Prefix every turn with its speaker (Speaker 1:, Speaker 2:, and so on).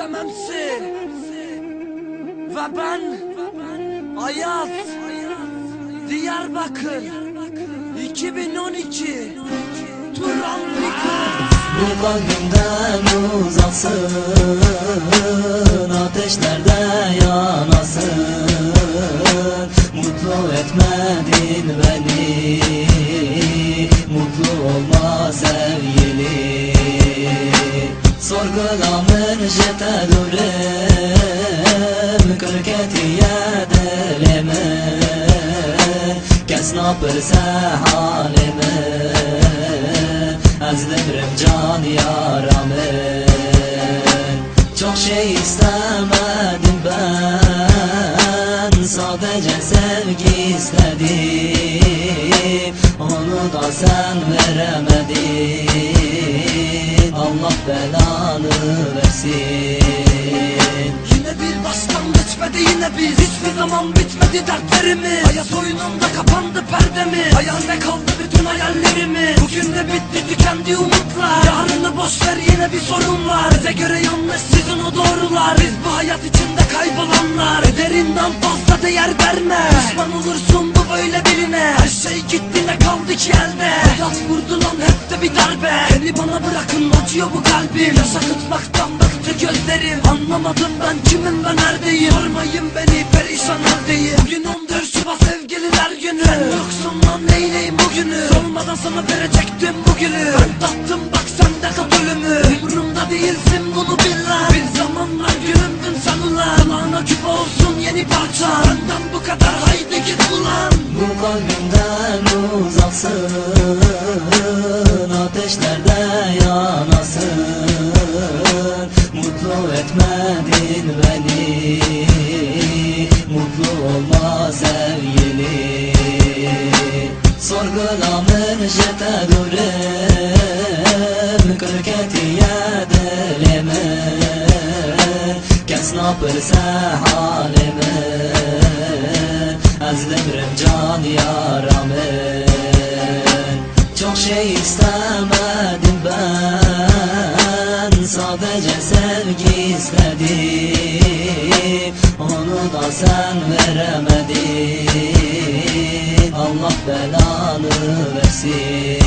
Speaker 1: Sememsi Ve ben Ayaz Diyarbakır 2012 Turan
Speaker 2: kalbimden uzaksın Ateşlerde yanasın. Mutlu etmedin Sorgulamın jete durem Kırketiye deleme Kes napırse halime Az devrim can yaramı Çok şey istemedim ben Sadece sevgi istedim. Onu da sen veremedin Allah belanı versin.
Speaker 1: Yine bir baştan geçmedi yine biz. Hiçbir zaman bitmedi dertlerimiz. Hayat oyununda kapandı perdemiz. Hayalde kaldı bütün hayallerimiz? Bugün de bitti tükendi umutlar. Yarını boş ver yine bir sorun var. Bize göre yanlış sizin o doğrular. Biz bu hayat içinde kaybolanlar. Ederinden fazla değer verme. Pişman olursun bu böyle biline Her şey gitti ne kaldı ki elde? Hayat vurdu lan hep de bir darbe. Beni bana bırakın acıyor bu kalbim. Yaş akıtmaktan bıktı gözlerim. Anlamadım ben kimim ben neredeyim? Sormayın beni perişan haldeyim. Bugün 14 Şubat sevgililer günü. Sen yoksun lan neyleyim bugünü? Sormadan sana verecektim bugünü Ben tattım bak sen de tat ölümü. Umurumda değilsin bunu bil lan Bir zamanlar gülümdün sen ulan. Kulağına küp olsun yeni parça. Benden bu kadar haydi git ulan.
Speaker 2: Bu kalbimden uzaksın. Ateşlerde yanasın beni Mutlu olma sevgili Sorgulamın jete durem Kırketiye deleme Kes napırsa halime Az devrim can yaramı Çok şey istemedim ben Sadece sevgi istedim Onu da sen veremedin. Allah belanı versin